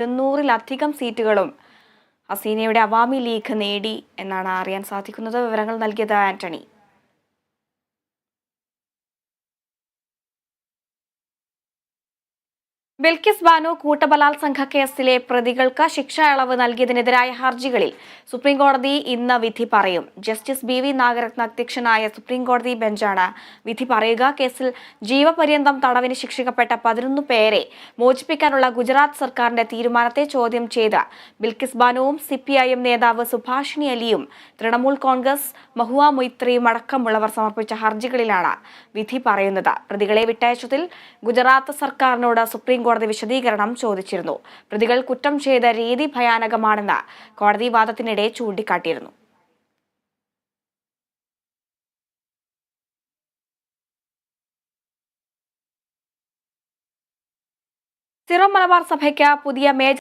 ഇരുന്നൂറിലധികം സീറ്റുകളും ഹസീനയുടെ അവാമി ലീഗ് നേടി എന്നാണ് അറിയാൻ സാധിക്കുന്നത് വിവരങ്ങൾ നൽകിയത് ആന്റണി. ബിൽക്കിസ് ബാനു കൂട്ടബലാത്സംഘ കേസിലെ പ്രതികൾക്ക് ശിക്ഷ ഇളവ് നൽകിയതിനെതിരായ ഹർജികളിൽ സുപ്രീംകോടതി ഇന്ന് വിധി പറയും. ജസ്റ്റിസ് ബി വി നാഗരത്ന അധ്യക്ഷനായ സുപ്രീംകോടതി ബെഞ്ചാണ് വിധി പറയുക. കേസിൽ ജീവപര്യന്തം തടവിന് ശിക്ഷിക്കപ്പെട്ട പതിനൊന്ന് പേരെ മോചിപ്പിക്കാനുള്ള ഗുജറാത്ത് സർക്കാരിന്റെ തീരുമാനത്തെ ചോദ്യം ചെയ്ത് ബിൽക്കിസ് ബാനുവും സിപിഐഎം നേതാവ് സുഭാഷിണി അലിയും തൃണമൂൽ കോൺഗ്രസ് മഹുവ മൊയ്ത്രിയും അടക്കമുള്ളവർ സമർപ്പിച്ച ഹർജികളിലാണ് വിധി പറയുന്നത്. പ്രതികളെ വിട്ടയച്ചതിൽ ഗുജറാത്ത് സർക്കാരിനോട് സുപ്രീം കോടതി വിശദീകരണം ചോദിച്ചിരുന്നു. പ്രതികൾ കുറ്റം ചെയ്ത രീതി ഭയാനകമാണെന്ന് കോടതി വാദത്തിനിടെ ചൂണ്ടിക്കാട്ടിയിരുന്നു. സിറോ മലബാർ സഭയ്ക്ക് പുതിയ മേജർ